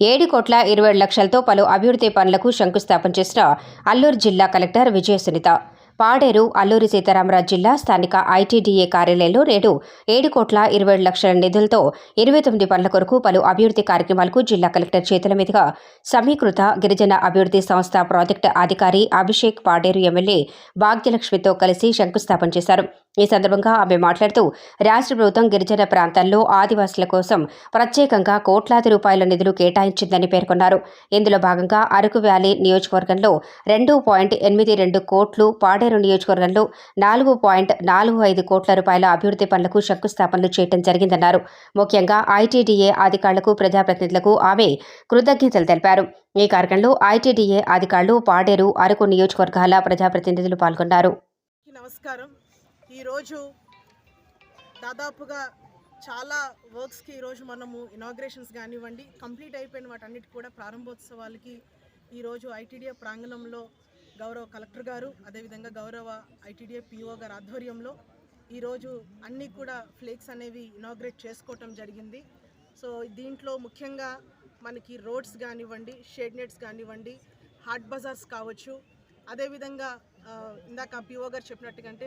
ఏడు కోట్ల ఇరవై లక్షలతో పలు అభివృద్ధి పనులకు శంకుస్థాపన చేసిన అల్లూరు జిల్లా కలెక్టర్ విజయ సునీత పాడేరు అల్లూరి సీతారామరాజు జిల్లా స్థానిక ఐటీడీఏ కార్యాలయంలో నేడు ఏడు కోట్ల ఇరవై ఏడు లక్షల నిధులతో ఇరవై తొమ్మిది పనుల కొరకు పలు అభివృద్ధి కార్యక్రమాలకు జిల్లా కలెక్టర్ చేతుల మీదుగా సమీకృత గిరిజన అభివృద్ధి సంస్థ ప్రాజెక్టు అధికారి అభిషేక్ పాడేరు ఎమ్మెల్యే భాగ్యలక్ష్మితో కలిసి శంకుస్థాపన చేశారు. ఈ సందర్భంగా ఆమె మాట్లాడుతూ రాష్ట్ర ప్రభుత్వం గిరిజన ప్రాంతాల్లో ఆదివాసుల కోసం ప్రత్యేకంగా కోట్లాది రూపాయల నిధులు కేటాయించిందని పేర్కొన్నారు. ఇందులో భాగంగా అరకు వ్యాలీ నియోజకవర్గంలో రెండు పాయింట్ ఎనిమిది రెండు కోట్లు రెండు నియోజకవర్గంలో నాలుగు పాయింట్ నాలుగు ఐదు కోట్ల రూపాయల అభివృద్ధి పనులకు శంకుస్థాపనలు చేయడం జరిగిందన్నారు. ముఖ్యంగా ఐటీడీఏ అధికారులకు ప్రజాప్రతినిధులకు ఆమె కృతజ్ఞతలు తెలిపారు. ఈ కార్యక్రమంలో ఐటీడీఏ అధికారులు పాడేరు అరకు నియోజకవర్గాల ప్రజాప్రతినిధులు పాల్గొన్నారు. నమస్కారం. ఈరోజు దాదాపుగా చాలా వర్క్స్కి ఈరోజు మనము ఇనాగ్రేషన్స్ కానివ్వండి కంప్లీట్ అయిపోయిన వాటన్నిటి కూడా ప్రారంభోత్సవాలకి ఈరోజు ఐటీడీఏ ప్రాంగణంలో గౌరవ కలెక్టర్ గారు అదేవిధంగా గౌరవ ఐటీడీఏ పిఓ గారు ఆధ్వర్యంలో ఈరోజు అన్నీ కూడా ఫ్లేక్స్ అనేవి ఇనాగ్రేట్ చేసుకోవటం జరిగింది. సో దీంట్లో ముఖ్యంగా మనకి రోడ్స్ కానివ్వండి షేడ్ నెట్స్ కానివ్వండి హాట్ బజార్స్ కావచ్చు అదేవిధంగా ఇందాక పిఓ గారు చెప్పినట్టుగా అంటే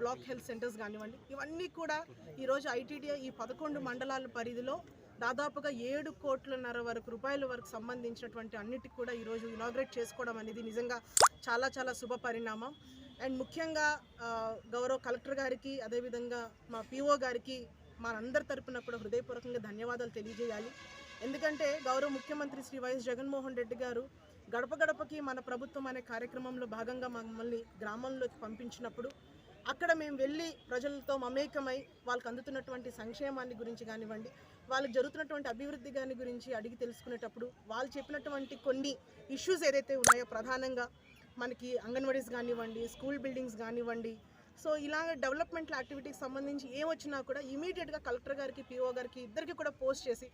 బ్లాక్ హెల్త్ సెంటర్స్ కానివ్వండి ఇవన్నీ కూడా ఈరోజు ఐటీడీఏ ఈ పదకొండు మండలాల పరిధిలో దాదాపుగా ఏడు కోట్లన్నర వరకు రూపాయల వరకు సంబంధించినటువంటి అన్నిటికి కూడా ఈరోజు ఇనాగ్రేట్ చేసుకోవడం అనేది నిజంగా చాలా చాలా శుభ పరిణామం. అండ్ ముఖ్యంగా గౌరవ కలెక్టర్ గారికి అదేవిధంగా మా పిఓ గారికి మనందరి తరపున కూడా హృదయపూర్వకంగా ధన్యవాదాలు తెలియజేయాలి. ఎందుకంటే గౌరవ ముఖ్యమంత్రి శ్రీ వైఎస్ జగన్మోహన్ రెడ్డి గారు గడప గడపకి మన ప్రభుత్వం అనే కార్యక్రమంలో భాగంగా మమ్మల్ని గ్రామంలోకి పంపించినప్పుడు అక్కడ మేము వెళ్ళి ప్రజలతో మమేకమై వాళ్ళకి అందుతున్నటువంటి సంక్షేమాన్ని గురించి కానివ్వండి వాళ్ళకి జరుగుతున్నటువంటి అభివృద్ధి కాని గురించి అడిగి తెలుసుకునేటప్పుడు వాళ్ళు చెప్పినటువంటి కొన్ని ఇష్యూస్ ఏదైతే ఉన్నాయో ప్రధానంగా మనకి అంగన్వాడీస్ కానివ్వండి స్కూల్ బిల్డింగ్స్ కానివ్వండి సో ఇలాగ డెవలప్మెంట్ యాక్టివిటీకి సంబంధించి ఏం వచ్చినా కూడా ఇమీడియట్గా కలెక్టర్ గారికి పిఓ గారికి ఇద్దరికి కూడా పోస్ట్ చేసి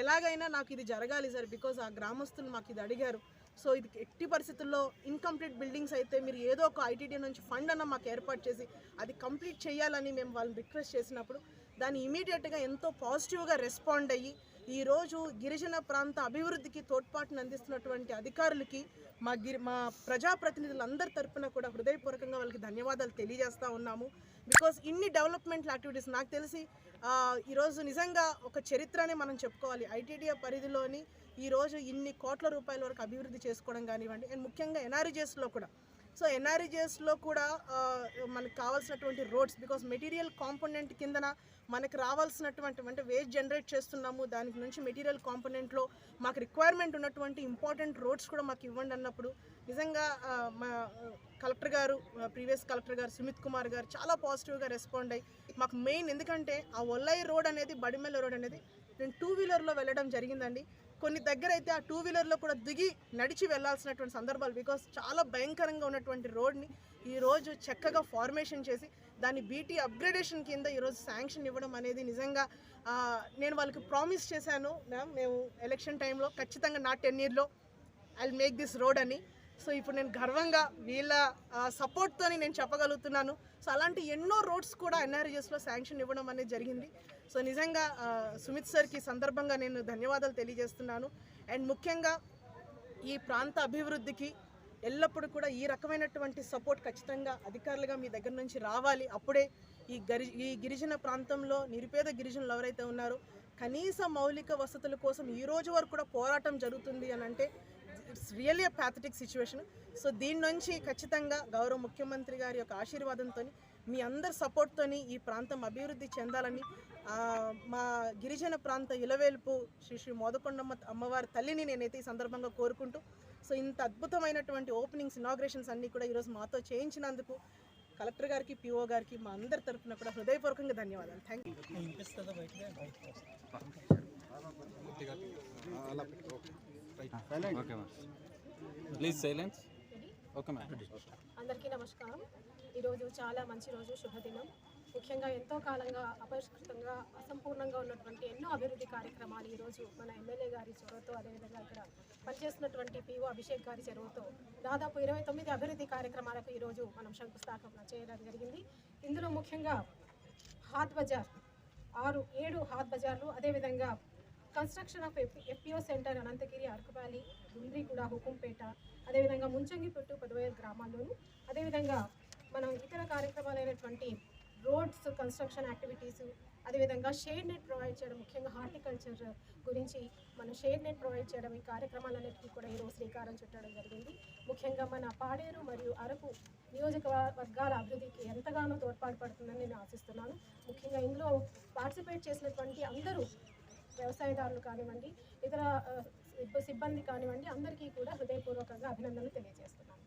ఎలాగైనా నాకు ఇది జరగాలి సార్ బికాజ్ ఆ గ్రామస్తులు మాకు ఇది అడిగారు. సో ఇది ఎట్టి పరిస్థితుల్లో ఇన్కంప్లీట్ బిల్డింగ్స్ అయితే మీరు ఏదో ఒక ఐటీడీ నుంచి ఫండ్ అన్న మాకు ఏర్పాటు చేసి అది కంప్లీట్ చేయాలని మేము వాళ్ళని రిక్వెస్ట్ చేసినప్పుడు దాన్ని ఇమీడియట్గా ఎంతో పాజిటివ్గా రెస్పాండ్ అయ్యి ఈరోజు గిరిజన ప్రాంత అభివృద్ధికి తోడ్పాటును అందిస్తున్నటువంటి అధికారులకి మా గిరి మా ప్రజాప్రతినిధులందరి తరపున కూడా హృదయపూర్వకంగా వాళ్ళకి ధన్యవాదాలు తెలియజేస్తూ ఉన్నాము. బికాస్ ఇన్ని డెవలప్మెంట్ యాక్టివిటీస్ నాకు తెలిసి ఈరోజు నిజంగా ఒక చరిత్రనే మనం చెప్పుకోవాలి. ఐటీడీఏ పరిధిలోని ఈరోజు ఇన్ని కోట్ల రూపాయల వరకు అభివృద్ధి చేసుకోవడం కానివ్వండి అండ్ ముఖ్యంగా ఎన్ఆర్జీఎస్లో కూడా సో ఎన్ఆర్జీఎస్లో కూడా మనకు కావాల్సినటువంటి రోడ్స్ బికాస్ మెటీరియల్ కాంపోనెంట్ కిందన మనకు రావాల్సినటువంటి అంటే వేస్ట్ జనరేట్ చేస్తున్నాము దానికి నుంచి మెటీరియల్ కాంపోనెంట్లో మాకు రిక్వైర్మెంట్ ఉన్నటువంటి ఇంపార్టెంట్ రోడ్స్ కూడా మాకు ఇవ్వండి అన్నప్పుడు నిజంగా మా కలెక్టర్ గారు ప్రీవియస్ కలెక్టర్ గారు సుమిత్ కుమార్ గారు చాలా పాజిటివ్గా రెస్పాండ్ అయ్యి మాకు మెయిన్ ఎందుకంటే ఆ ఒల్లై రోడ్ అనేది బడిమెల్ల రోడ్ అనేది నేను టూ వీలర్లో వెళ్ళడం జరిగిందండి. కొన్ని దగ్గర అయితే ఆ టూ వీలర్లో కూడా దిగి నడిచి వెళ్ళాల్సినటువంటి సందర్భాలు బికాస్ చాలా భయంకరంగా ఉన్నటువంటి రోడ్ని ఈరోజు చక్కగా ఫార్మేషన్ చేసి దాన్ని బీటీ అప్గ్రేడేషన్ కింద ఈరోజు శాంక్షన్ ఇవ్వడం అనేది నిజంగా నేను వాళ్ళకి ప్రామిస్ చేశాను. మ్యామ్ మేము ఎలక్షన్ టైంలో ఖచ్చితంగా నా టెన్ ఇయర్లో ఐ మేక్ దిస్ రోడ్ అని సో ఇప్పుడు నేను గర్వంగా వీళ్ళ సపోర్ట్తోని నేను చెప్పగలుగుతున్నాను. సో అలాంటి ఎన్నో రోడ్స్ కూడా ఎన్ఆర్జెస్లో శాంక్షన్ ఇవ్వడం అనేది జరిగింది. సో నిజంగా సుమిత్ సార్కి సందర్భంగా నేను ధన్యవాదాలు తెలియజేస్తున్నాను. అండ్ ముఖ్యంగా ఈ ప్రాంత అభివృద్ధికి ఎల్లప్పుడూ కూడా ఈ రకమైనటువంటి సపోర్ట్ ఖచ్చితంగా అధికారులుగా మీ దగ్గర నుంచి రావాలి. అప్పుడే ఈ గరి ఈ గిరిజన ప్రాంతంలో నిరుపేద గిరిజనులు ఎవరైతే ఉన్నారో కనీస మౌలిక వసతుల కోసం ఈ రోజు వరకు కూడా పోరాటం జరుగుతుంది అని అంటే it's really uh pathetic situation so దీని నుంచి ఖచ్చితంగా గౌరవ ముఖ్యమంత్రి గారి యొక్క ఆశీర్వాదంతో మీ అందరి సపోర్ట్తోని ఈ ప్రాంతం అభివృద్ధి చెందాలని ఆ, మా గిరిజన ప్రాంత ఇలవేల్పు శ్రీ శ్రీ మోదకొండమ్మ అమ్మవారి తల్లిని నేనైతే ఈ సందర్భంగా కోరుకుంటూ సో ఇంత అద్భుతమైనటువంటి ఓపెనింగ్స్ ఇనాగ్రేషన్స్ అన్నీ కూడా ఈరోజు మాతో చేయించినందుకు కలెక్టర్ గారికి పిఓ గారికి మా అందరి తరఫున కూడా హృదయపూర్వకంగా ధన్యవాదాలు. Thank you okay ma'am please silence okay ma'am అందరికీ నమస్కారం. ఈరోజు చాలా మంచి రోజు శుభదినం. ముఖ్యంగా ఎంతో కాలంగా అపరిష్కృతంగా అసంపూర్ణంగా ఉన్నటువంటి ఎన్నో అభివృద్ధి కార్యక్రమాలు ఈరోజు మన ఎమ్మెల్యే గారి చొరవతో అదేవిధంగా ఇక్కడ పనిచేస్తున్నటువంటి పిఓ అభిషేక్ గారి చొరవతో దాదాపు ఇరవై తొమ్మిది అభివృద్ధి కార్యక్రమాలకు ఈరోజు మనం శంకుస్థాపన చేయడం జరిగింది. ఇందులో ముఖ్యంగా హాత్ బజార్ ఆరు ఏడు హాత్ బజార్లు అదేవిధంగా construction of FPO centre Ananthagiri అరకుపాలి Gundriguda Hukumpeta అదేవిధంగా ముంచంగిపుట్టు పదవేల గ్రామాల్లోను అదేవిధంగా మనం ఇతర కార్యక్రమాలైనటువంటి రోడ్స్ కన్స్ట్రక్షన్ యాక్టివిటీస్ అదేవిధంగా షేడ్ నెట్ ప్రొవైడ్ చేయడం ముఖ్యంగా హార్టికల్చర్ గురించి మనం షేడ్ నెట్ ప్రొవైడ్ చేయడం ఈ కార్యక్రమాలన్నిటికీ కూడా ఈరోజు శ్రీకారం చుట్టడం జరిగింది. ముఖ్యంగా మన పాడేరు మరియు అరకు నియోజకవర్గాల అభివృద్ధికి ఎంతగానో తోడ్పాటు పడుతుందని నేను ఆశిస్తున్నాను. ముఖ్యంగా ఇందులో పార్టిసిపేట్ చేసినటువంటి అందరూ వ్యవసాయదారులు కానివ్వండి ఇతర సిబ్బంది కానివ్వండి అందరికీ కూడా హృదయపూర్వకంగా అభినందనలు తెలియజేస్తున్నాను.